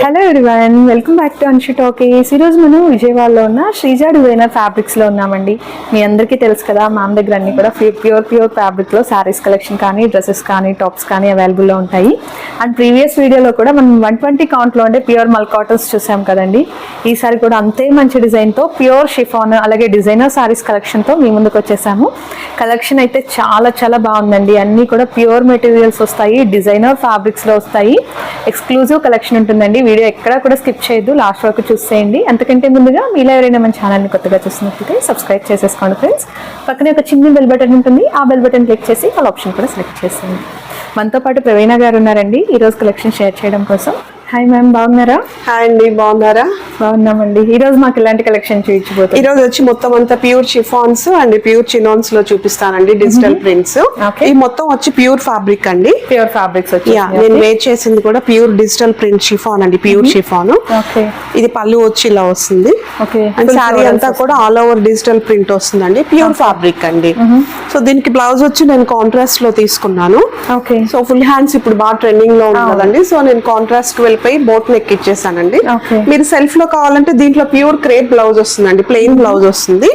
Hello everyone welcome back to Anshi talkies ఈరోజు మనం విజయవాడలో ఉన్న శ్రీజా డిజైనర్ ఫ్యాబ్రిక్స్లో ఉన్నామండి. మీ అందరికీ తెలుసు కదా మా దగ్గర అన్నీ కూడా ప్యూర్ ప్యూర్ ఫ్యాబ్రిక్లో శారీస్ కలెక్షన్ కానీ డ్రెస్సెస్ కానీ టాప్స్ కానీ అవైలబుల్లో ఉంటాయి. అండ్ ప్రీవియస్ వీడియోలో కూడా మనం వన్ ట్వంటీ కౌంట్లో ఉండే ప్యూర్ మల్ కాటన్స్ చూసాం కదండి. ఈసారి కూడా అంతే మంచి డిజైన్తో ప్యూర్ షిఫాన్ అలాగే డిజైనర్ శారీస్ కలెక్షన్తో మీ ముందుకు వచ్చేసాము. కలెక్షన్ అయితే చాలా చాలా బాగుందండి. అన్నీ కూడా ప్యూర్ మెటీరియల్స్ వస్తాయి డిజైనర్ ఫ్యాబ్రిక్స్లో వస్తాయి. ఎక్స్క్లూజివ్ కలెక్షన్ ఉంటుందండి. వీడియో ఎక్కడా కూడా స్కిప్ చేయొద్దు. లాస్ట్ వరకు చూసేయండి. అంతకంటే ముందుగా మీలో ఎవరైనా మన ఛానల్ని కొత్తగా చూసినట్లయితే సబ్స్క్రైబ్ చేసేసుకోండి ఫ్రెండ్స్ పక్కనే ఒక చిన్న బెల్ బటన్ ఉంటుంది. ఆ బెల్ బటన్ క్లిక్ చేసి వాళ్ళ ఆప్షన్ కూడా సెలెక్ట్ చేసేయండి. మనతో పాటు ప్రవీణ గారు ఉన్నారండి. ఈరోజు కలెక్షన్ షేర్ చేయడం కోసం. హాయ్ మ్యామ్ బాగున్నారా? హాయ్ అండి బాగున్నారా? బాగున్నామండి. ఈ రోజు మాకు ఇలాంటి కలెక్షన్ ఈ చూపించబోతుంది రోజు వచ్చి మొత్తం అంతా ప్యూర్ షిఫాన్స్ అండ్ ప్యూర్ చినాన్స్లో చూపిస్తానండి డిజిటల్ ప్రింట్స్. ఈ మొత్తం వచ్చి ప్యూర్ ఫ్యాబ్రిక్ అండి. ప్యూర్ ఫ్యాబ్రిక్స్ వచ్చి నేను వేర్ చేసింది కూడా ప్యూర్ డిజిటల్ ప్రింట్ షిఫాన్ అండి ప్యూర్ షిఫాన్ ఓకే. ఇది పళ్ళు వచ్చి ఇలా వస్తుంది. అండ్ శారీ అంతా కూడా ఆల్ ఓవర్ డిజిటల్ ప్రింట్ వస్తుందండి ప్యూర్ ఫ్యాబ్రిక్ అండి. సో దీనికి బ్లౌజ్ వచ్చి నేను కాంట్రాస్ట్లో తీసుకున్నాను. ఓకే. సో ఫుల్ హ్యాండ్స్ ఇప్పుడు బాగా ట్రెండింగ్లో ఉంది కదండి సో నేను కాంట్రాస్ట్కి వెళ్ళిపోయి బోట్ నెక్ ఇచ్చేసానండి. మీరు సెల్ఫ్లో కావాలంటే దీంట్లో ప్యూర్ క్రేప్ బ్లౌజ్ వస్తుందండి ప్లెయిన్ బ్లౌజ్ వస్తుంది.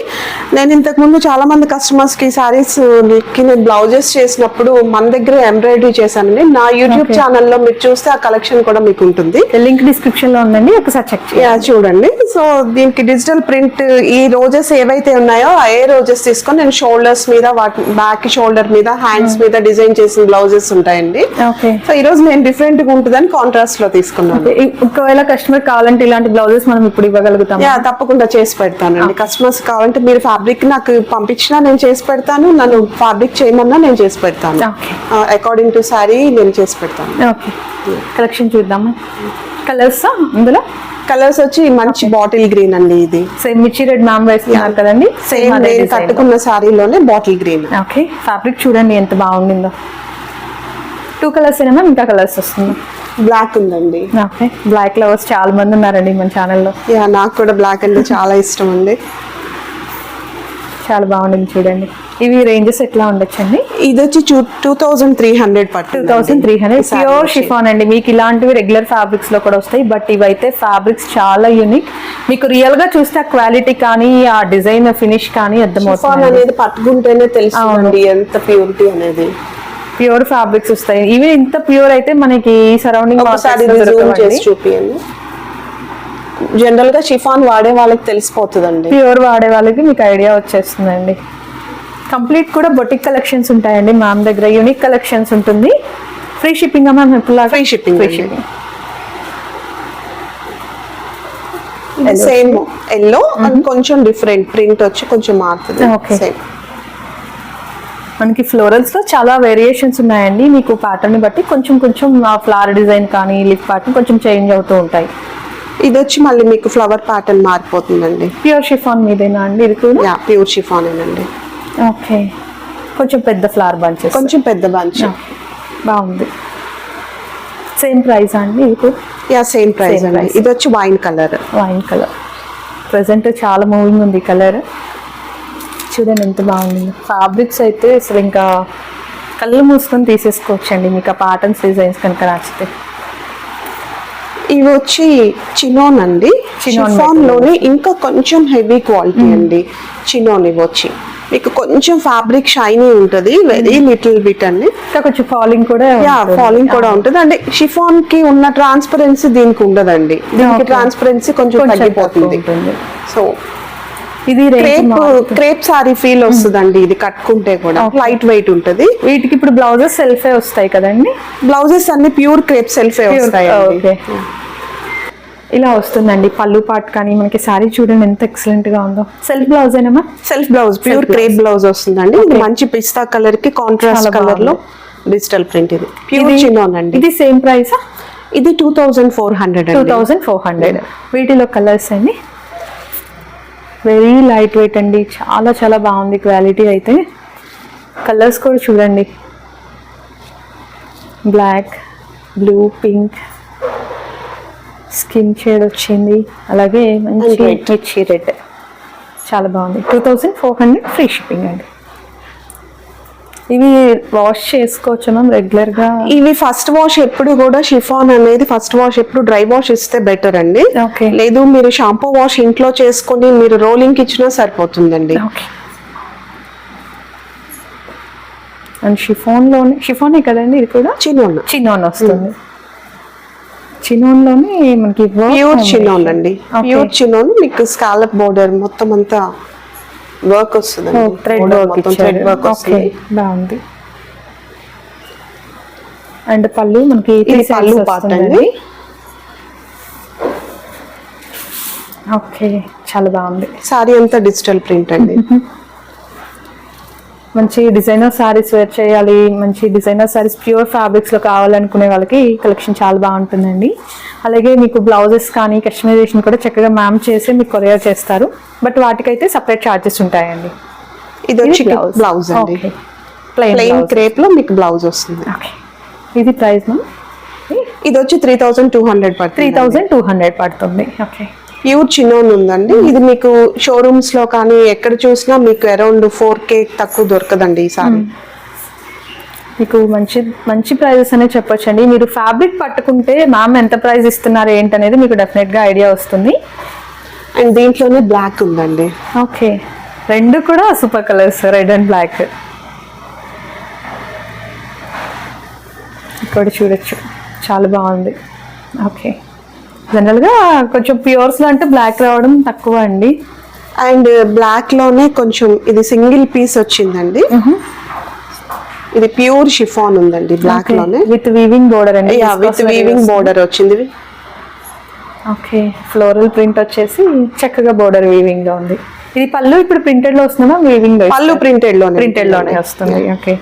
నేను ఇంతకు ముందు చాలా మంది కస్టమర్స్కి సారీస్కి నేను బ్లౌజెస్ చేసినప్పుడు మన దగ్గర ఎంబ్రాయిడరీ చేశానండి. నా యూట్యూబ్. ఛానల్లో మీరు చూస్తే ఆ కలెక్షన్ కూడా మీకు ఉంటుంది. లింక్ డిస్క్రిప్షన్లో ఉందండి ఒకసారి చెక్ చూడండి. సో దీనికి డిజిటల్ ప్రింట్ ఈ రోజెస్ ఏవైతే ఉన్నాయో ఏ రోజెస్ తీసుకొని నేను షోల్డర్స్ మీద వాటి బ్యాక్ షోల్డర్ మీద హ్యాండ్స్ మీద డిజైన్ చేసిన బ్లౌజెస్ ఉంటాయండి. సో ఈ రోజు నేను డిఫరెంట్గా ఉంటుందని కాంట్రాస్ట్లో తీసుకున్నాను. ఒకవేళ కస్టమర్ కావాలంటే ఇలాంటి బ్లౌజెస్ మనం ఇప్పుడు ఇవ్వగలుగుతాం తప్పకుండా చేసి పెడతానండి. కస్టమర్స్ కావాలంటే మీరు ఫ్యాబ్రిక్ నాకు పంపించినా నేను చేసి పెడతాను నన్ను ఫ్యాబ్రిక్ చేయమన్నా నేను చేసి పెడతాను. అకార్డింగ్ టు శారీ నేను చేసి పెడతాను. ఓకే. కలెక్షన్ చూద్దామా? కలర్స్ అందులో కలర్స్ వచ్చి మంచి బాటిల్ గ్రీన్ అండి ఇది. సేమ్ మిర్చి రెడ్ మ్యామ్ వేసుకున్నారు కదండి? సేమ్ నేను కట్టుకున్న శారీలోనే బాటిల్ గ్రీన్ ఓకే ఫ్యాబ్రిక్ చూడండి ఎంత బాగుండిందో. టూ కలర్స్ ఏనా ఇంకా కలర్స్ వస్తుంది బ్లాక్ ఉందండి. బ్లాక్ లవర్స్ చాలా మంది ఉన్నారండి మన ఛానల్లో యా నాకు కూడా బ్లాక్ అంటే చాలా ఇష్టం అండి. చాలా బాగుండింది చూడండి. ఇవి రేంజెస్ ఎట్లా ఉండొచ్చండి? ఇది వచ్చి two thousand three hundred two పట్టు thousand three hundred pure chiffon అండి. మీకు ఇలాంటివి రెగ్యులర్ ఫ్యాబ్రిక్స్లో కూడా వస్తాయి. బట్ ఇవైతే ఫ్యాబ్రిక్స్ చాలా యూనిక్ మీకు రియల్గా చూస్తే ఆ క్వాలిటీ కానీ ఆ డిజైన్ ఫినిష్ కానీ అర్థమవుతుంది. అనేది పట్టుకుంటేనే తెలుస్తుంది ఎంత ప్యూరిటీ అనేది. ప్యూర్ ఫ్యాబ్రిక్స్ వస్తాయి. ఇవి ఇంత ప్యూర్ అయితే మనకి సరౌండింగ్ చూపియండి. జనరల్గా షిఫాన్ వాడే వాళ్ళకి తెలిసిపోతుందండి. ప్యూర్ వాడే వాళ్ళకి మీకు ఐడియా వచ్చేస్తుందండి. కంప్లీట్ కూడా బొటిక్ కలెక్షన్స్ ఉంటాయండి మ్యామ్ దగ్గర. యూనిక్ కలెక్షన్స్ ఉంటుంది. ఫ్రీ షిప్పింగ్ మ్యామ్ ఎప్పుడు free shipping free shipping. Same yellow అది కొంచెం డిఫరెంట్ ప్రింట్ వచ్చి కొంచెం మారుతుంది. సేమ్ మనకి ఫ్లోరల్స్లో చాలా వేరియేషన్స్ ఉన్నాయండి. మీకు ప్యాటర్న్ బట్టి కొంచెం కొంచెం ఫ్లవర్ డిజైన్ కానీ లిప్ ప్యాటర్న్ కొంచెం చేంజ్ అవుతూ ఉంటాయి. ఇది వచ్చి మళ్ళీ మీకు ఫ్లవర్ ప్యాటర్న్ మారిపోతుందండి. ప్యూర్ షిఫాన్ మీదేనా అండి? ఇది యా ప్యూర్ షిఫాన్ అండి ఓకే కొంచెం పెద్ద ఫ్లవర్ బంచెస్ కొంచెం పెద్ద బంచ్ బాగుంది. సేమ్ ప్రైస్ అండి? ఇది యా సేమ్ ప్రైస్ అండి. ఇది వచ్చి wine colour wine colour present చాలా మూవింగ్ ఉంది కలర్ చూడండి ఎంత బాగుంది. ఫ్యాబ్రిక్స్ అయితే అసలు ఇంకా కళ్ళు మూసుకొని తీసేసుకోవచ్చండి. మీకు ఆ ప్యాటర్న్స్ డిజైన్స్ కనుక నచ్చితే. ఇవి వచ్చి చినోన్ అండి. చినోన్లోనే ఇంకా కొంచెం హెవీ క్వాలిటీ అండి. చినోన్ ఇవి వచ్చి. మీకు కొంచెం ఫ్యాబ్రిక్ షైనీ ఉంటది. వెరీ లిటిల్ బిట్ అండి. కొంచెం ఫాలింగ్ కూడా యా. ఫాలింగ్ కూడా ఉంటుంది. అంటే షిఫాన్కి ఉన్న ట్రాన్స్పరెన్సీ దీనికి ఉండదండి. దీనికి. ట్రాన్స్పరెన్సీ కొంచెం తగ్గిపోతుంది. సో ఇది క్రేప్ క్రేప్ సారీ ఫీల్ వస్తుందండి ఇది కట్టుకుంటే కూడా. లైట్ వెయిట్ ఉంటది. వీటికి ఇప్పుడు బ్లౌజెస్ సెల్ఫే వస్తాయి కదండి? బ్లౌజెస్ అన్ని ప్యూర్ క్రేప్ సెల్ఫే వస్తాయి ఓకే. ఇలా వస్తుందండి పళ్ళు పాట్ కానీ మనకి సారీ చూడండి ఎంత ఎక్సలెంట్గా ఉందో. Self blouse ఏనమ్మా self blouse pure. Crepe blouse వస్తుందండి. ఇది మంచి పిస్తా కలర్కి కాంట్రాస్ట్ కలర్లో. డిజిటల్ ప్రింట్ ఇది. ప్యూర్ చిన్నోన్ అండి. ఇది సేమ్ ప్రైస్ ఇది two thousand four hundred two thousand four hundred వీటిలో కలర్స్ అండి? వెరీ లైట్ వెయిట్ అండి. చాలా చాలా బాగుంది క్వాలిటీ అయితే. కలర్స్ కూడా చూడండి. Black blue pink. Skin shade వచ్చింది. అలాగే మంచి. మిర్చి రెడ్. చాలా బాగుంది. Two thousand four hundred free shipping అండి. ఇవి వాష్ చేసుకోవచ్చు మ్యామ్ రెగ్యులర్గా. ఇవి ఫస్ట్ వాష్ ఎప్పుడు కూడా షిఫాన్ అనేది ఫస్ట్ వాష్ ఎప్పుడు డ్రై వాష్ ఇస్తే బెటర్ అండి. లేదు మీరు షాంపూ వాష్ ఇంట్లో చేసుకొని మీరు రోలింగ్ ఇచ్చినా సరిపోతుందండి. ఓకే అండ్ షిఫోన్లోనే షిఫోనే కదండి ఇది కూడా? చిన్న? చిన్నోన్ వస్తుంది. చిన్నోన్లోనే మనకి ప్యూర్ చిన్నోన్ అండి. ప్యూర్ చిన్నోన్ మీకు స్కాలప్ బోర్డర్ మొత్తం అంతా వర్క్ వస్తుంది thread work thread work okay బాగుంది. అండ్ పళ్ళు మనకి పళ్ళు. అండి. ఓకే చాలా బాగుంది. సారీ అంతా డిజిటల్ ప్రింట్ అండి. మంచి డిజైనర్ సారీస్ వేర్ చేయాలి మంచి డిజైనర్ సారీస్ ప్యూర్ ఫ్యాబ్రిక్స్లో కావాలనుకునే వాళ్ళకి కలెక్షన్ చాలా బాగుంటుందండి. అలాగే మీకు బ్లౌజెస్ కానీ కస్టమైజేషన్ కూడా చక్కగా మ్యామ్ చేసి మీకు కొరియర్ చేస్తారు. బట్ వాటికైతే సపరేట్ ఛార్జెస్ ఉంటాయండి. ఇది వచ్చి బ్లౌజ్ అండి. ప్లెయిన్ ప్లెయిన్ క్రేప్లో మీకు బ్లౌజ్ వస్తుంది. ఓకే ఇది ప్రైస్ మ్యామ్ ఇది వచ్చి three thousand two hundred three పడుతుంది థౌజండ్ టూ హండ్రెడ్ పడుతుంది. ఓకే ప్యూర్ చిన్నోన్ ఉందండి. ఇది మీకు షోరూమ్స్లో కానీ ఎక్కడ చూసినా మీకు అరౌండ్ ఫోర్ కే తక్కువ దొరకదండి ఈ సారీ. మీకు మంచి మంచి ప్రైజెస్ అనే చెప్పొచ్చండి. మీరు ఫ్యాబ్రిక్ పట్టుకుంటే మ్యామ్ ఎంత ప్రైస్ ఇస్తున్నారు ఏంటనేది మీకు డెఫినెట్గా ఐడియా వస్తుంది. అండ్ దీంట్లోనే బ్లాక్ ఉందండి. ఓకే రెండు కూడా super colours red and black ఇక్కడ చూడొచ్చు. చాలా బాగుంది. ఓకే జనరల్గా కొంచెం ప్యూర్స్లో అంటే బ్లాక్ రావడం తక్కువ అండి. అండ్ బ్లాక్లోనే కొంచెం ఇది సింగిల్ పీస్ వచ్చిందండి. ఇది ప్యూర్ షిఫాన్ ఉందండి బ్లాక్లోనే విత్ వీవింగ్ బోర్డర్ అండి. విత్ వీవింగ్ బోర్డర్ వచ్చింది. ఓకే. ఫ్లోరల్ ప్రింట్ వచ్చేసి చక్కగా బోర్డర్ వీవింగ్లో ఉంది. ఇది పళ్ళు ఇప్పుడు ప్రింటెడ్లో వస్తుందా? వీవింగ్లో పళ్ళు ప్రింటెడ్లోనే ప్రింటెడ్లోనే వస్తుంది. ఓకే.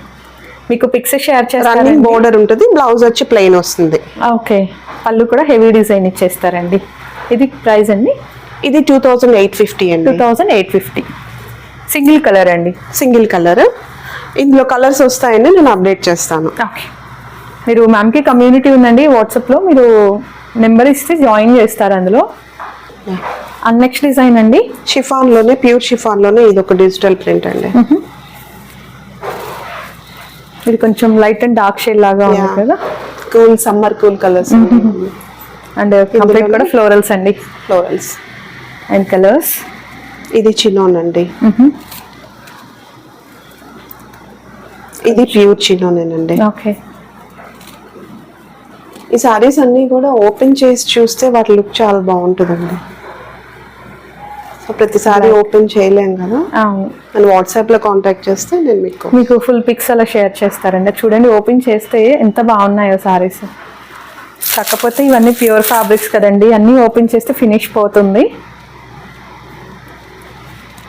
మీకు పిక్స్ షేర్ చేస్తారండి. బోర్డర్ ఉంటుంది బ్లౌజ్ వచ్చి ప్లెయిన్ వస్తుంది. ఓకే పళ్ళు కూడా హెవీ డిజైన్ ఇచ్చేస్తారండి. ఇది ప్రైస్ అండి? ఇది two thousand eight fifty two అండి thousand eight fifty single colour అండి? సింగిల్ కలర్ ఇందులో కలర్స్ వస్తాయండి నేను అప్డేట్ చేస్తాను. ఓకే మీరు మ్యామ్కి కమ్యూనిటీ ఉందండి వాట్సాప్లో మీరు నెంబర్ ఇస్తే జాయిన్ చేస్తారు అందులో. నెక్స్ట్ డిజైన్ అండి? షిఫాన్లోనే ప్యూర్ షిఫాన్లోనే ఇది ఒక డిజిటల్ ప్రింట్ అండి ఇది కొంచెం లైట్ అండ్ డార్క్ షేడ్ లాగా ఉంది. కదా? Cool summer cool colours and complete కూడా ఫ్లోరల్స్ అండి. ఫ్లోరల్స్ అండ్ కలర్స్ ఇది చిన్నోన్ అండి. ఇది ప్యూర్ చిన్నోనేనండి ఓకే ఈ సారీస్ అన్ని కూడా ఓపెన్ చేసి చూస్తే వాటి లుక్ చాలా బాగుంటుందండి. సో ప్రతిసారి ఓపెన్ చేయలేం కదా. అవును. వాట్సాప్లో కాంటాక్ట్ చేస్తే నేను మీకు మీకు ఫుల్ పిక్స్ అలా షేర్ చేస్తారండి. చూడండి ఓపెన్ చేస్తే ఎంత బాగున్నాయో సారీస్. కాకపోతే ఇవన్నీ ప్యూర్ ఫ్యాబ్రిక్స్ కదండి. అన్నీ ఓపెన్ చేస్తే ఫినిష్ పోతుంది.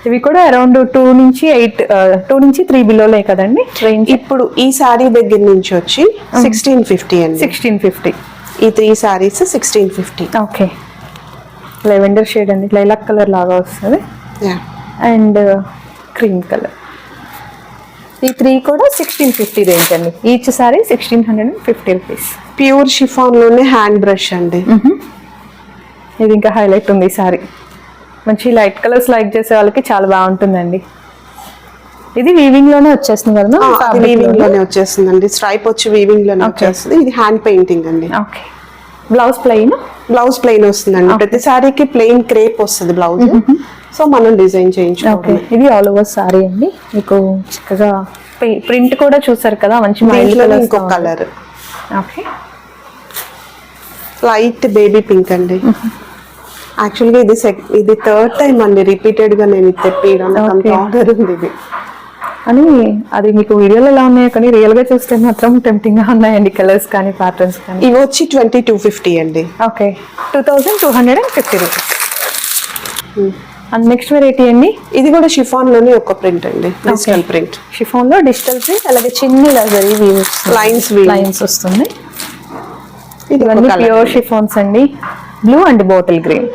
ఇవి కూడా అరౌండ్ టూ నుంచి ఎయిట్ టూ నుంచి త్రీ బిలోలే కదండి రేంజ్. ఇప్పుడు ఈ సారీ దగ్గర నుంచి వచ్చి సిక్స్టీన్ ఫిఫ్టీ అండి. సిక్స్టీన్ ఫిఫ్టీ ఈ three saris sixteen fifty okay. Lavender shade అండి లైలాక్ కలర్ లాగా వస్తుంది. And cream colour. ఈ త్రీ కూడా సిక్స్టీన్ ఫిఫ్టీ రేంజ్ అండి. Each sari sixteen hundred and fifty rupees pure షిఫాన్లోనే hand brush అండి. ఇది ఇంకా హైలైట్ ఉంది ఈ సారీ. మంచి లైట్ కలర్స్ లైక్ చేసే వాళ్ళకి చాలా బాగుంటుందండి. ఇది వీవింగ్లోనే వచ్చేస్తుంది కదా వీవింగ్లోనే? వచ్చేస్తుందండి. స్ట్రైప్ వచ్చి వీవింగ్లోనే వచ్చేస్తుంది. ఇది హ్యాండ్ పెయింటింగ్ అండి. Okay blouse plain blouse plain వస్తుందండి. ప్రతి సారీకి ప్లెయిన్ క్రేప్ వస్తుంది బ్లౌజ్. సో మనం డిజైన్ ఓకే చేయించుకోవాలి ఇది ఆల్ ఓవర్ సారీ అండి. మీకు చక్కగా ప్రింట్ కూడా చూసారు కదా మంచి ఇంకొక colour okay light baby pink అండి. యాక్చువల్గా ఇది సెక్ ఇది థర్డ్ టైం అండి. రిపీటెడ్గా నేను ఇది తెప్పియడం. ఆర్డర్ ఉంది ఇది. అని అది మీకు వీడియోలో ఎలా ఉన్నాయో కానీ రియల్గా చూస్తే మాత్రం టెంప్టింగ్గా ఉన్నాయండి కలర్స్ కానీ ప్యాటర్న్స్ కానీ. ఇవి వచ్చి ట్వంటీ టూ ఫిఫ్టీ అండి. Okay two thousand two hundred and fifty rupees and next variety అండి? ఇది కూడా షిఫాన్లోనే ఒక ప్రింట్ అండి డిజిటల్ ప్రింట్ షిఫాన్లో డిజిటల్ ప్రింట్ అలాగే చిన్న లగ్జరీ Lines weave. లైన్స్ వస్తుంది. ఇవన్నీ. ప్యూర్ షిఫాన్స్ అండి. బ్లూ అండ్ బాటిల్ గ్రీన్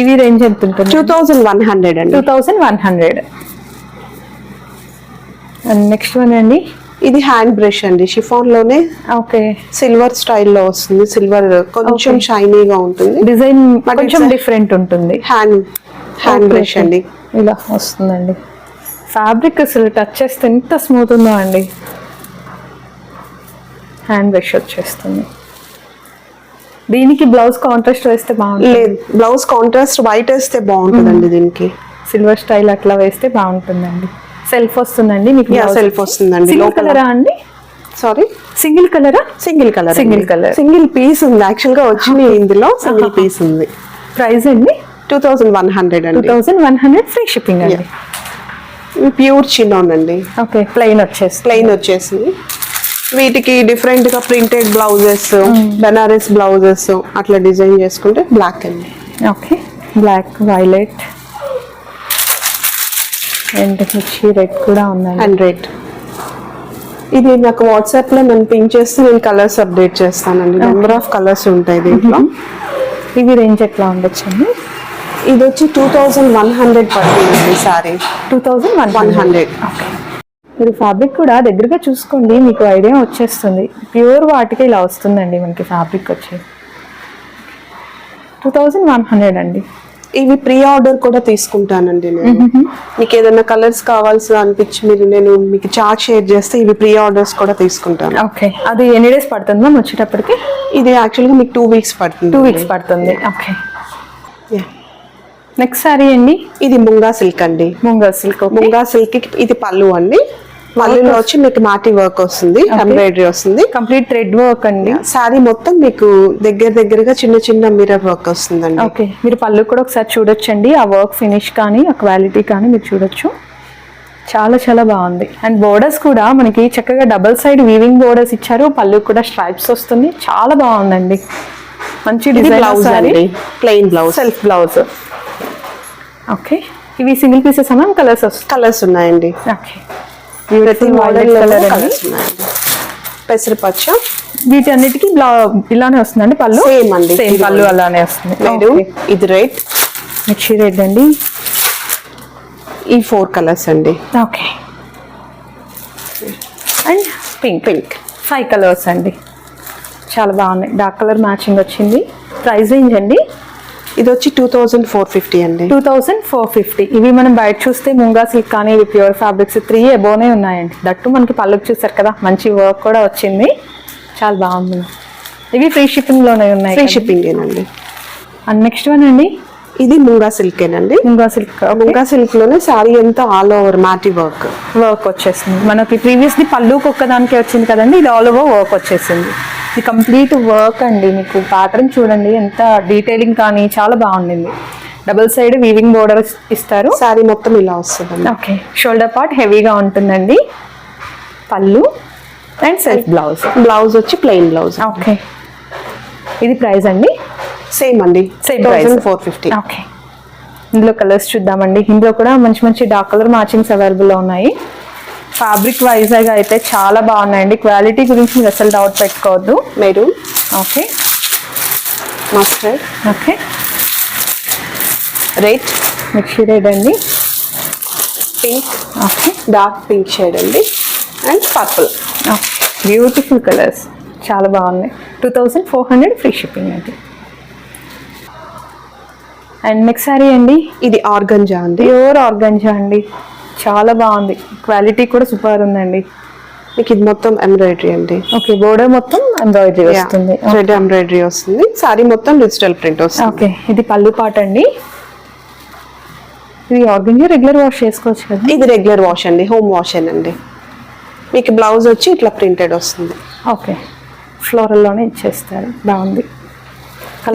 ఇవి రేంజ్ ఎంత ఉంటుంది? టూ థౌజండ్ వన్ హండ్రెడ్ అండి. Two thousand one hundred. And next one అండి? ఇది హ్యాండ్ బ్రష్ అండి షిఫాన్లోనే ఓకే. సిల్వర్ స్టైల్లో వస్తుంది సిల్వర్ కొంచెం. షైనీగా ఉంటుంది. డిజైన్ కొంచెం డిఫరెంట్ ఉంటుంది. Hand hand brush. అండి. ఇలా వస్తుందండి. ఫ్యాబ్రిక్ అసలు టచ్ చేస్తే ఎంత స్మూత్ ఉందో అండి. హ్యాండ్ బ్రష్ వచ్చేస్తుంది. దీనికి బ్లౌజ్ కాంట్రాస్ట్ వేస్తే బాగుంటుంది. లేదు బ్లౌజ్ కాంట్రాస్ట్ వైట్ వేస్తే బాగుంటుందండి దీనికి. సిల్వర్ స్టైల్ అట్లా వేస్తే బాగుంటుందండి. సెల్ఫ్ వస్తుందండి మీకు self వస్తుందండి. సింగిల్. కలరా అండి? సారీ సింగిల్ కలరా single colour Single colour. Single piece ఉంది. యాక్చువల్గా వచ్చింది ఇందులో సింగిల్ పీస్ ఉంది. ప్రైస్ అండి? Two thousand one hundred two అండి thousand one hundred free shipping అండి. ప్యూర్ చిన్నాన్ అండి. ఓకే ప్లెయిన్ వచ్చేసి ప్లెయిన్ వచ్చేసింది. వీటికి డిఫరెంట్గా ప్రింటెడ్ బ్లౌజెస్ బెనారస్ బ్లౌజెస్ అట్లా డిజైన్ చేసుకుంటే బ్లాక్ అండి. ఓకే బ్లాక్ వైలెట్ అండ్ వచ్చి రెడ్ కూడా ఉందండి. అండ్ రెడ్ ఇది నాకు వాట్సాప్లో నేను పింక్ చేస్తే నేను కలర్స్ అప్డేట్ చేస్తానండి. నెంబర్ ఆఫ్ కలర్స్ ఉంటాయి దీంట్లో. ఇవి రేంజ్ ఎట్లా ఉండొచ్చండి? ఇది వచ్చి టూ థౌజండ్ వన్ హండ్రెడ్ పడుతుందండి sari two thousand one one hundred okay మీరు ఫ్యాబ్రిక్ కూడా దగ్గరగా చూసుకోండి మీకు ఐడియా వచ్చేస్తుంది. ప్యూర్ వాటికి ఇలా వస్తుందండి మనకి ఫ్యాబ్రిక్ వచ్చి. టూ థౌజండ్ వన్ హండ్రెడ్ అండి. ఇవి ప్రీ ఆర్డర్ కూడా తీసుకుంటానండి నేను. మీకు ఏదైనా కలర్స్ కావాల్సి అనిపించి మీరు నేను మీకు చార్ట్ షేర్ చేస్తే ఇవి ప్రీ ఆర్డర్స్ కూడా తీసుకుంటాను. ఓకే. అది ఎన్ని డేస్ పడుతుంది మ్యామ్ వచ్చేటప్పటికి? ఇది యాక్చువల్గా మీకు టూ వీక్స్ పడుతుంది. టూ వీక్స్ పడుతుంది. ఓకే. నెక్స్ట్ సారీ అండి? ఇది ముంగా సిల్క్ అండి. ముంగా సిల్క్ ముంగా సిల్క్ ఇది పళ్ళు అండి. పళ్ళులో వచ్చి మీకు మాటి వర్క్ వస్తుంది ఎంబ్రాయిడరీ వస్తుంది. కంప్లీట్ థ్రెడ్ వర్క్ అండి. సారీ మొత్తం మీకు దగ్గర దగ్గరగా చిన్న చిన్న మిర్రర్ వర్క్ వస్తుందండి. ఓకే మీరు పళ్ళు కూడా ఒకసారి చూడొచ్చండి. ఆ వర్క్ ఫినిష్ కానీ ఆ క్వాలిటీ కానీ మీరు చూడొచ్చు. చాలా చాలా బాగుంది. అండ్ బోర్డర్స్ కూడా మనకి చక్కగా డబల్ సైడ్ వీవింగ్ బోర్డర్స్ ఇచ్చారు. పళ్ళు కూడా స్ట్రైప్స్ వస్తుంది. చాలా బాగుందండి. మంచి డిజైన్ బ్లౌజ్ అండి. Plain blouse self blouse okay ఇవి సింగిల్ పీసెస్ అన్నా కలర్స్ వస్తాయి. కలర్స్ ఉన్నాయండి. ఓకే ప్రతి మోడల్ కలర్ అండి పెసరపచ్చ. వీటి అన్నిటికీ బ్లా ఇలానే వస్తుందండి పళ్ళు? Same అండి. సేమ్ పళ్ళు. అలానే వస్తుంది. ఇది రెడ్ మిర్చి రెడ్ అండి. ఈ ఫోర్ కలర్స్ అండి. Okay and pink pink five colours అండి. చాలా బాగున్నాయి. డార్క్ కలర్ మ్యాచింగ్ వచ్చింది. ప్రైస్ రేంజ్ అండి. ఇది వచ్చి టూ థౌజండ్ ఫోర్ ఫిఫ్టీ అండి. Two thousand four fifty. ఇవి మనం బయట చూస్తే ముంగా సిల్క్ కానీ ఇవి ప్యూర్ ఫ్యాబ్రిక్స్ త్రీ ఎబోనే ఉన్నాయండి. దట్టు మనకి పళ్ళుకి చూసారు కదా మంచి వర్క్ కూడా వచ్చింది. చాలా బాగుంది. ఇవి ఫ్రీ షిప్పింగ్లోనే ఉన్నాయి ఫ్రీ షిప్పింగ్ ఏనండి. అండ్ నెక్స్ట్ వన్ అండి? ఇది ముంగా సిల్క్ ఏనండి. ముంగా సిల్క్ ముంగా సిల్క్లోనే సారీ అంతా ఆల్ ఓవర్ మాటి వర్క్. వర్క్ వచ్చేసింది. మనకి ప్రీవియస్లీ పళ్ళుకి ఒక్కదానికే వచ్చింది కదండి ఇది ఆల్ ఓవర్ వర్క్ వచ్చేసింది. ఇది కంప్లీట్ వర్క్ అండి మీకు ప్యాటర్న్ చూడండి ఎంత డీటెయిలింగ్ కానీ చాలా బాగుండింది. డబుల్ సైడ్ వీవింగ్ బోర్డర్ ఇస్తారు. సారీ మొత్తం ఇలా వస్తుందండి. ఓకే షోల్డర్ పార్ట్ హెవీగా ఉంటుందండి. పళ్ళు అండ్ సెల్ఫ్ బ్లౌజ్ బ్లౌజ్ వచ్చి ప్లెయిన్ బ్లౌజ్ ఓకే ఇది ప్రైస్ అండి? సేమ్ అండి. Thousand price. Four fifty okay ఇందులో కలర్స్ చూద్దామండి. ఇందులో కూడా మంచి మంచి డార్క్ కలర్ మ్యాచింగ్స్ అవైలబుల్లో ఉన్నాయి. ఫ్యాబ్రిక్ వైజ్గా అయితే చాలా బాగున్నాయండి. క్వాలిటీ గురించి మీరు అసలు డౌట్ పెట్టుకోవద్దు. Maroon okay mustard okay red mixie red అండి. Pink okay dark pink shade అండి. అండ్ పర్పుల్ బ్యూటిఫుల్ కలర్స్ చాలా బాగున్నాయి. Two thousand four hundred free shipping అండి. అండ్ నెక్స్ట్ సారీ అండి? ఇది ఆర్గంజా అండి. ప్యూర్ ఆర్గంజా అండి. చాలా బాగుంది. క్వాలిటీ కూడా సూపర్ ఉందండి. మీకు ఇది మొత్తం ఎంబ్రాయిడరీ అండి. ఓకే బోర్డర్ మొత్తం ఎంబ్రాయిడరీ వస్తుంది. రెడ్ ఎంబ్రాయిడరీ వస్తుంది. సారీ మొత్తం డిజిటల్ ప్రింట్ వస్తుంది. ఓకే ఇది పళ్ళు పాట అండి. ఇది ఆర్గంజా రెగ్యులర్ వాష్ చేసుకోవచ్చు కదా? ఇది రెగ్యులర్ వాష్ అండి హోమ్ వాష్ అండి మీకు బ్లౌజ్ వచ్చి ఇట్లా ప్రింటెడ్ వస్తుంది. ఓకే ఫ్లోరల్లోనే ఇచ్చేస్తారు. బాగుంది.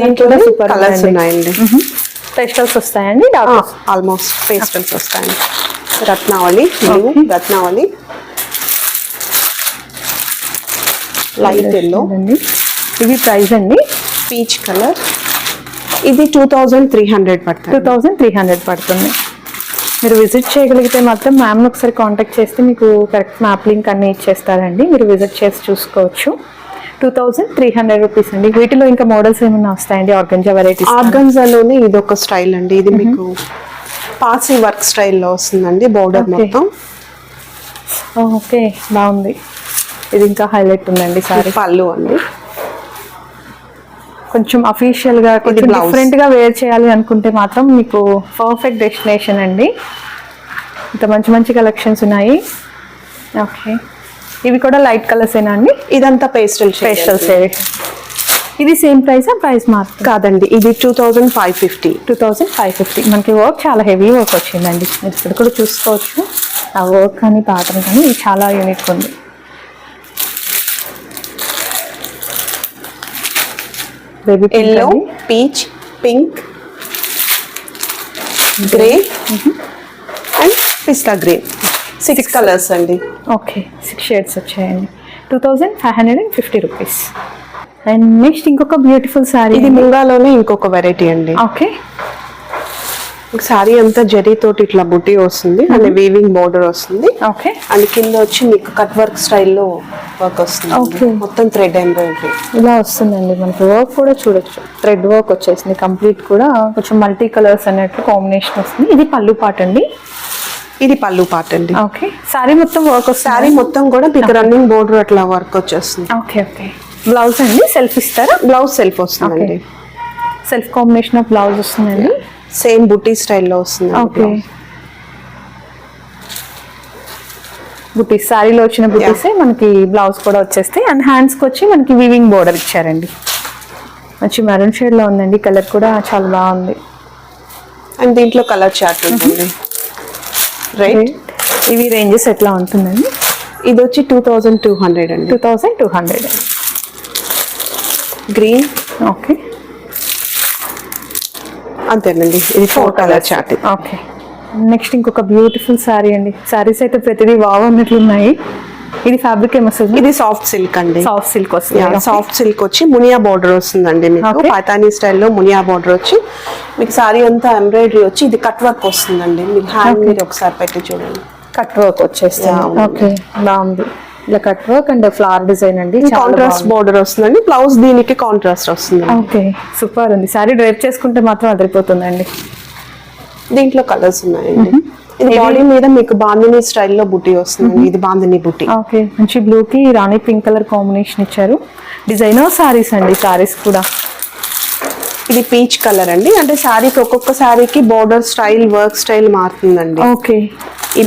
దీంట్లో సూపర్ కలర్స్ ఉన్నాయండి. పేస్టల్స్ వస్తాయండి డార్క్ ఆల్మోస్ట్ పేస్టల్స్ వస్తాయండి. రత్నావళి. రత్నావళి. లైట్ ఎల్లో ఇవి ప్రైస్ అండి? పీచ్ కలర్ ఇది two thousand three hundred two పడుతుంది థౌజండ్ త్రీ హండ్రెడ్ పడుతుంది. మీరు విజిట్ చేయగలిగితే మాత్రం మ్యామ్ని ఒకసారి కాంటాక్ట్ చేస్తే మీకు కరెక్ట్ మ్యాప్ లింక్ అన్ని ఇచ్చేస్తారండి. మీరు విజిట్ చేసి చూసుకోవచ్చు. Two thousand three hundred rupees అండి. వీటిలో ఇంకా మోడల్స్ ఏమైనా వస్తాయండి? ఆర్గంజా వెరైటీస్ ఆర్గన్జాలోనే ఇది ఒక స్టైల్ అండి. ఇది మీకు పాసి వర్క్ స్టైల్లో వస్తుందండి బోర్డర్. మొత్తం. ఓకే బాగుంది. ఇది ఇంకా హైలైట్ ఉందండి సారీ. పళ్ళు అండి. కొంచెం అఫీషియల్గా కొంచెం. డిఫరెంట్గా వేర్ చేయాలి అనుకుంటే మాత్రం మీకు పర్ఫెక్ట్ డెస్టినేషన్ అండి. ఇంత మంచి మంచి కలెక్షన్స్ ఉన్నాయి. ఓకే. ఇవి కూడా లైట్ కలర్స్ ఏనా అండి? ఇదంతా పేస్టల్ స్పెషల్ షేడ్ ఇది సేమ్ ప్రైస్ ప్రైస్ మాత్రం కాదండి ఇది two thousand five fifty two thousand five fifty మనకి వర్క్ చాలా హెవీ వర్క్ వచ్చిందండి. మీరు ఇక్కడ కూడా చూసుకోవచ్చు. ఆ వర్క్ కానీ ప్యాటర్న్ కానీ ఇది చాలా యూనిక్ ఉంది. Yellow peach pink grey and pista green six colours అండి. ఓకే సిక్స్ షేడ్స్ వచ్చాయండి. Two thousand five hundred and fifty rupees and next ఇంకొక బ్యూటిఫుల్ శారీ ఇది ముంగాలోనే ఇంకొక వెరైటీ అండి. ఓకే. సారీ అంతా జరీ తోటి ఇట్లా బుట్టి వస్తుంది అండ్ వీవింగ్ బోర్డర్ వస్తుంది. ఓకే. అండ్ కింద వచ్చి మీకు కట్ వర్క్ స్టైల్లో వర్క్ వస్తుంది. Okay. మొత్తం థ్రెడ్ ఎంబ్రాయిడరీ ఇలా వస్తుందండి మనకి వర్క్ కూడా చూడొచ్చు. థ్రెడ్ వర్క్ వచ్చేసింది కంప్లీట్ కూడా. కొంచెం మల్టీ కలర్స్ అన్నట్లు కాంబినేషన్ వస్తుంది. ఇది పళ్ళు పాట అండి? ఇది పళ్ళు పార్ట్ అండి. ఓకే. సారీ మొత్తం వర్క్ వస్తుంది? సారీ మొత్తం కూడా మీకు రన్నింగ్ బోర్డర్ అట్లా వర్క్ వచ్చేస్తుంది. Okay okay. బ్లౌజ్ అండి సెల్ఫ్ ఇస్తారా? బ్లౌజ్ సెల్ఫ్ వస్తుందండి. సెల్ఫ్ కాంబినేషన్ ఆఫ్ బ్లౌజ్ వస్తుందండి? సేమ్ బుట్టి స్టైల్లో వస్తుంది ఓకే. బుటీస్ శారీలో వచ్చిన బుటీసే మనకి బ్లౌజ్ కూడా వచ్చేస్తాయి అండ్ హ్యాండ్స్కి వచ్చి మనకి వీవింగ్ బోర్డర్ ఇచ్చారండి. మంచి మెరూన్ షేడ్లో ఉందండి కలర్ కూడా చాలా బాగుంది. అండ్ దీంట్లో కలర్ చార్ట్ ఉంటుంది. రైట్ ఇవి రేంజెస్ ఎట్లా ఉంటుందండి? ఇది వచ్చి టూ థౌజండ్ టూ హండ్రెడ్ అండి. Two thousand two hundred green okay అంతేనండి ఇది four colour chart okay next ఇంకొక బ్యూటిఫుల్ శారీ అండి. శారీస్ అయితే ప్రతిదీ ఉన్నాయి. ఇది ఫ్యాబ్రిక్ ఏమొస్తుంది ఇది సాఫ్ట్ సిల్క్ అండి. సాఫ్ట్ సిల్క్ వస్తుంది. సాఫ్ట్ సిల్క్ వచ్చి మునియా బార్డర్ వస్తుందండి మీకు. పైతానీ స్టైల్లో మునియా బార్డర్ వచ్చి మీకు సారీ అంతా ఎంబ్రాయిడరీ వచ్చి ఇది కట్ వర్క్ వస్తుందండి. మీకు హ్యాండ్. మీద ఒకసారి పెట్టి చూడండి. కట్ వర్క్ వచ్చేస్తుంది. Yeah. ఓకే బాగుంది. ఇలా cut work and. Flower design అండి కాంట్రాస్ట్ బార్డర్ వస్తుందండి. బ్లౌజ్ దీనికి కాంట్రాస్ట్ వస్తుంది ఓకే సూపర్ ఉంది శారీ డ్రైప్ చేసుకుంటే మాత్రం అదిరిపోతుందండి. దీంట్లో కలర్స్ ఉన్నాయండి. ఇది బాడీ మీద మీకు బాందిని స్టైల్లో బుట్టి వస్తుందండి. ఇది బాందిని బుట్టి. ఓకే మంచి బ్లూ కి రాణి పింక్ కలర్ కాంబినేషన్ ఇచ్చారు. డిజైనర్ సారీస్ అండి సారీస్ కూడా. ఇది పీచ్ కలర్ అండి. అంటే శారీకి ఒక్కొక్క శారీకి border style work style మారుతుందండి. Okay.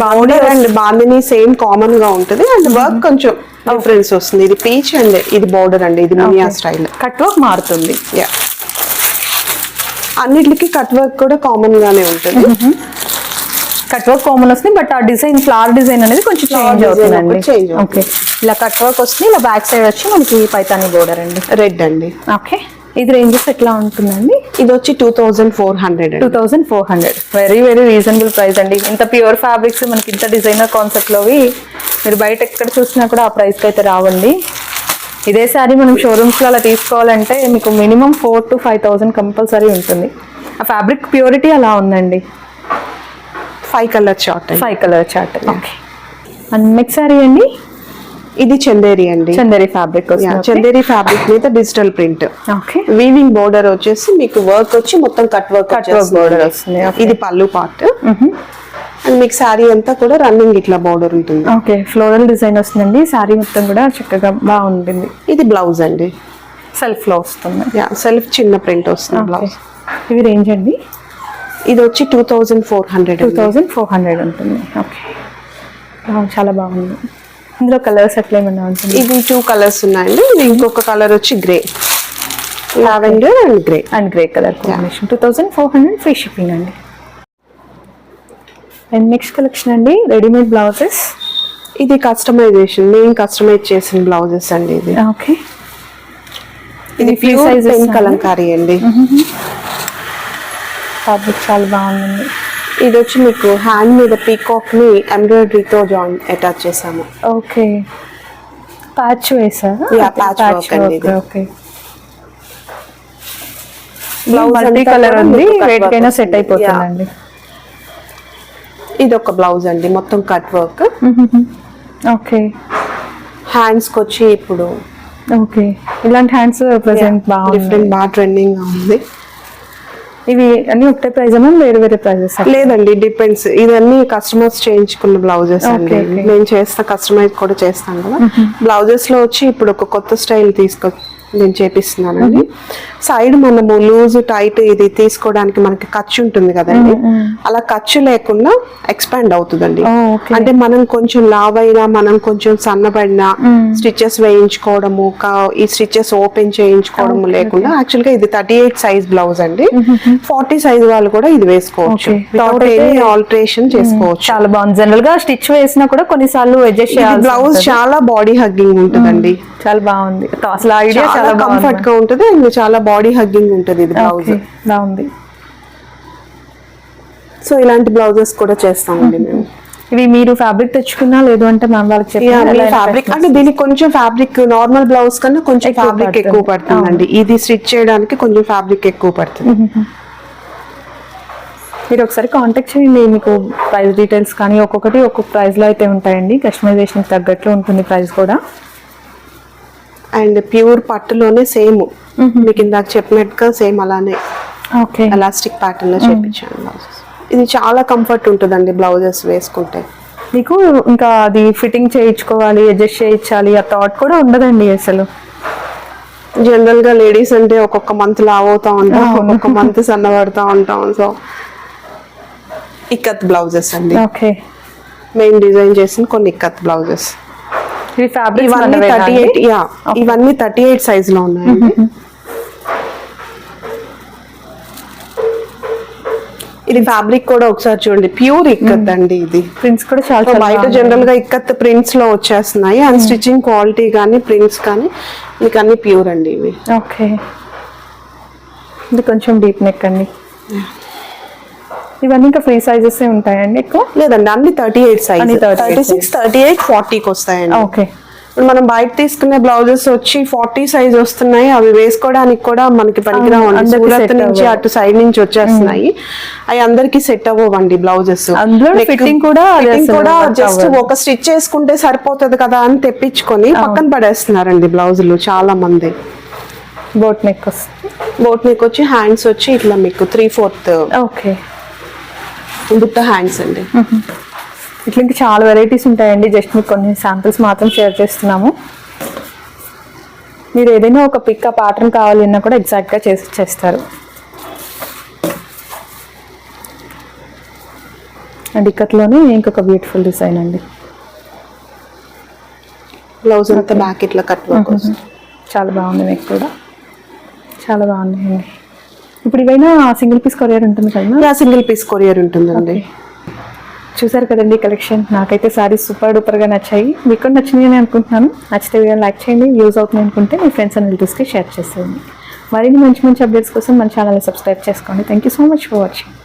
Border and bandhani same కామన్గా ఉంటుంది. అండ్ వర్క్ కొంచెం డిఫరెన్స్ వస్తుంది. ఇది పీచ్ అండ్ ఇది బోర్డర్ అండి. ఇది మినియా స్టైల్ కట్ వర్క్ మారుతుంది. యా అన్నిటికి కట్ వర్క్ కూడా కామన్ గానే ఉంటుంది. కట్ వర్క్ కామన్ వస్తుంది బట్ ఆ డిజైన్ ఫ్లవర్ డిజైన్ అనేది కొంచెం చేంజ్ అవుతుందండి. ఓకే ఇలా కట్ వర్క్ వస్తుంది ఇలా బ్యాక్ సైడ్ వచ్చి మనకి పైతాని బోర్డర్ అండి. రెడ్ అండి. ఓకే ఇది రేంజెస్ ఎట్లా ఉంటుందండి? ఇది వచ్చి two thousand four hundred two thousand four hundred very very reasonable price అండి. ఇంత ప్యూర్ ఫ్యాబ్రిక్స్ మనకి ఇంత డిజైనర్ కాన్సెప్ట్లోవి మీరు బయట ఎక్కడ చూసినా కూడా ఆ ప్రైస్కి అయితే రావండి. ఇదే సారీ మనం షోరూమ్స్లో అలా తీసుకోవాలంటే మీకు minimum four to five thousand compulsory ఉంటుంది. ఆ ఫ్యాబ్రిక్ ప్యూరిటీ అలా ఉందండి. Five colour chart five colour chart okay and. Next sari అండి? ఇది చందేరి అండి. చందేరి ఫ్యాబ్రిక్ చందేరి ఫ్యాబ్రిక్ మీద digital print okay weaving border వచ్చేసి మీకు వర్క్ వచ్చి మొత్తం కట్ వర్క్ border వస్తుంది. ఇది పళ్ళు పార్ట్ అండ్ మీకు శారీ అంతా కూడా రన్నింగ్ ఇట్లా బోర్డర్ ఉంటుంది. ఓకే ఫ్లోరల్ డిజైన్ వస్తుందండి. సారీ మొత్తం కూడా చక్కగా బాగుంటుంది. ఇది బ్లౌజ్ అండి. సెల్ఫ్లో వస్తుంది. యా సెల్ఫ్ చిన్న ప్రింట్ వస్తుంది బ్లౌజ్ ఇవి రేంజ్ అండి? ఇది వచ్చి two thousand four hundred two thousand four hundred ఉంటుంది. ఓకే చాలా బాగుంది. ఇందులో కలర్స్ ఎట్లా ఏమన్నా ఉంటుంది? ఇది టూ కలర్స్ ఉన్నాయండి. ఇది ఇంకొక కలర్ వచ్చి grey lavender and grey and grey colour combination two thousand four hundred free shipping అండి. అండ్ నెక్స్ట్ కలెక్షన్ అండి రెడీమేడ్ బ్లౌజెస్ ఇది కస్టమైజేషన్ మేము కస్టమైజ్ చేసిన బ్లౌజెస్ అండి ఇది. ఓకే ఇది పెన్ అండి? కలంకారీ అండి. ఫ్యాబ్రిక్ చాలా బాగుంది ఇది వచ్చి మీకు హ్యాండ్ మీద పీకాక్ని ఎంబ్రాయిడరీతో జాయిన్ అటాచ్ చేసాము okay patch Yeah, patch work అండి ఇది. ఓకే మల్టీ కలర్ ఉంది మీకు cut వెయిట్ work కైనా వస్తుంది. సెట్ అయిపోతుందండి. ఇది ఒక బ్లౌజ్ అండి మొత్తం కట్ వర్క్ ఓకే హ్యాండ్స్కి వచ్చి ఇప్పుడు ఓకే ఇలాంటి హ్యాండ్స్ ప్రెసెంట్ బాగుంది డిఫరెంట్ బాగా ట్రెండింగ్ ఉంది. ఇవి అన్ని ఒకటే అమ్మా వేరే వేరే ప్రైజెస్ లేదండి డిపెండ్స్ ఇవన్నీ కస్టమర్స్ చేయించుకున్న బ్లౌజెస్ అండి. నేను చేస్తా కస్టమైజ్ కూడా చేస్తాను కదా. బ్లౌజెస్లో వచ్చి ఇప్పుడు ఒక కొత్త స్టైల్ తీసుకొ నేను చేపిస్తున్నానండి సైడ్ మనము లూజ్ టైట్ ఇది తీసుకోవడానికి మనకి ఖర్చు ఉంటుంది కదండి. అలా ఖర్చు లేకుండా ఎక్స్పాండ్ అవుతుందండి. అంటే మనం కొంచెం లావ్ అయినా మనం కొంచెం సన్నబడినా స్టిచెస్ వేయించుకోవడము ఈ స్టిచెస్ ఓపెన్ చేయించుకోవడము లేకుండా యాక్చువల్గా ఇది థర్టీ ఎయిట్ సైజ్ బ్లౌజ్ అండి ఫార్టీ సైజ్ వాళ్ళు కూడా ఇది వేసుకోవచ్చు. ఆల్టరేషన్ చేసుకోవచ్చు. చాలా బాగుంది. జనరల్గా స్టిచ్ వేసినా కూడా కొన్నిసార్లు అడ్జస్ట్ ఇది చేయాలి బ్లౌజ్ చాలా బాడీ హగ్గింగ్ ఉంటుందండి. చాలా బాగుంది. అసలు ఐడియా చాలా కంఫర్ట్గా ఉంటుంది అండ్ చాలా బాడీ హగ్గింగ్ ఉంటుంది ఇది బ్లౌజ్ బాగుంది. సో ఇలాంటి బ్లౌజెస్ కూడా చేస్తామండి మేము. ఇవి మీరు ఫ్యాబ్రిక్ తెచ్చుకున్నా లేదు అంటే మనం వాళ్ళకి యా, మీ చెప్పి ఫ్యాబ్రిక్ అంటే దీనికి కొంచెం ఫ్యాబ్రిక్ నార్మల్ బ్లౌజ్ కన్నా కొంచెం ఫ్యాబ్రిక్. ఎక్కువ పడుతుందండి. ఇది స్టిచ్ చేయడానికి కొంచెం ఫ్యాబ్రిక్ ఎక్కువ పడుతుంది. మీరు ఒకసారి కాంటాక్ట్ చేయండి మీకు ప్రైస్ డీటెయిల్స్ కానీ ఒక్కొక్కటి ఒక్కొక్క ప్రైస్లో అయితే ఉంటాయండి. కస్టమైజేషన్ తగ్గట్లు ఉంటుంది ప్రైస్ కూడా. అండ్ ప్యూర్ పట్టులోనే సేమ్. మీకు ఇందాక చెప్పినట్టుగా సేమ్ అలానే. ఓకే. ఎలాస్టిక్ ప్యాటర్న్లో చేపించాను బ్లౌజెస్. ఇది చాలా కంఫర్ట్ ఉంటుందండి బ్లౌజెస్ వేసుకుంటే. మీకు ఇంకా అది ఫిట్టింగ్ చేయించుకోవాలి అడ్జస్ట్ చేయించాలి ఆ థాట్ కూడా ఉండదండి అసలు. జనరల్గా లేడీస్ అంటే ఒక్కొక్క మంత్ లావ్ అవుతా ఉంటాం ఒక్కొక్క మంత్ సన్నబడతా ఉంటాం. సో ఇక్కత్ బ్లౌజెస్ అండి. ఓకే. మెయిన్ డిజైన్ చేసిన కొన్ని ఇక్కత్ బ్లౌజెస్. ఇవన్నీ థర్టీ ఎయిట్ యా ఇవన్నీ థర్టీ ఎయిట్ సైజ్లో ఉన్నాయండి ఇది ఫ్యాబ్రిక్ కూడా ఒకసారి చూడండి. ప్యూర్ ఇక్కత్ అండి ఇది. ప్రింట్స్ కూడా చాలా బయట. జనరల్గా ఇక్కత్ ప్రింట్స్లో వచ్చేస్తున్నాయి. అండ్ స్టిచ్చింగ్ క్వాలిటీ కానీ ప్రింట్స్ కానీ మీకు అన్ని ప్యూర్ అండి ఇవి. ఓకే ఇది కొంచెం డీప్ నెక్ అండి. ఇవన్నీ ఇంకా ఫ్రీ సైజెస్ ఉంటాయండి ఎక్కువ? లేదండి అన్ని థర్టీ ఎయిట్ సైజ్ అన్ని 38 థర్టీ సిక్స్ థర్టీ ఎయిట్ ఫార్టీకి వస్తాయండి. ఓకే. ఇప్పుడు మనం బయట తీసుకునే బ్లౌజెస్ వచ్చి ఫార్టీ సైజ్ వస్తున్నాయి. అవి వేసుకోవడానికి కూడా మనకి పనికిరా అవును, అందరికీ సూరత్ set నుంచి. అటు సైడ్ నుంచి వచ్చేస్తున్నాయి. అవి అందరికి సెట్ అవ్వండి బ్లౌజెస్ fitting కూడా కూడా జస్ట్. ఒక స్టిచ్ చేసుకుంటే సరిపోతుంది కదా అని తెప్పించుకొని పక్కన పడేస్తున్నారండి బ్లౌజులు చాలా మంది. బోట్ నెక్ బోట్ మీకు వచ్చి హ్యాండ్స్ వచ్చి ఇట్లా మీకు త్రీ ఫోర్త్ ఓకే. బుట్ట హ్యాండ్స్ అండి. ఇట్లా ఇంకా చాలా వెరైటీస్ ఉంటాయండి. జస్ట్ మీకు కొన్ని శాంపిల్స్ మాత్రం షేర్ చేస్తున్నాము. మీరు ఏదైనా ఒక పిక్ ఆ ప్యాటర్న్ కావాలన్నా కూడా ఎగ్జాక్ట్గా చేసి చేస్తారు అండ్ ఇక్కత్లోనే ఇంకొక బ్యూటిఫుల్ డిజైన్ అండి. బ్లౌజ్ అంతా బ్యాక్ ఇట్లా కట్ చాలా బాగుంది నెక్ కూడా. చాలా బాగున్నాయండి ఇప్పుడు ఇవైనా సింగిల్ పీస్ కొరియర్ ఉంటుంది కదా సింగిల్ పీస్ కొరియర్ ఉంటుందండి. చూసారు కదండి కలెక్షన్ నాకైతే సారీస్ సూపర్ డూపర్గా నచ్చాయి. మీకు కూడా నచ్చినాయి అని అనుకుంటున్నాను. నచ్చితే వీడియో లైక్ చేయండి యూజ్ అవుతుంది అనుకుంటే మీ ఫ్రెండ్స్ అండ్ రిలేటివ్స్కి షేర్ చేసేయండి. మరిన్ని మంచి మంచి అప్డేట్స్ కోసం మన ఛానల్ని సబ్స్క్రైబ్ చేసుకోండి. Thank you so much for watching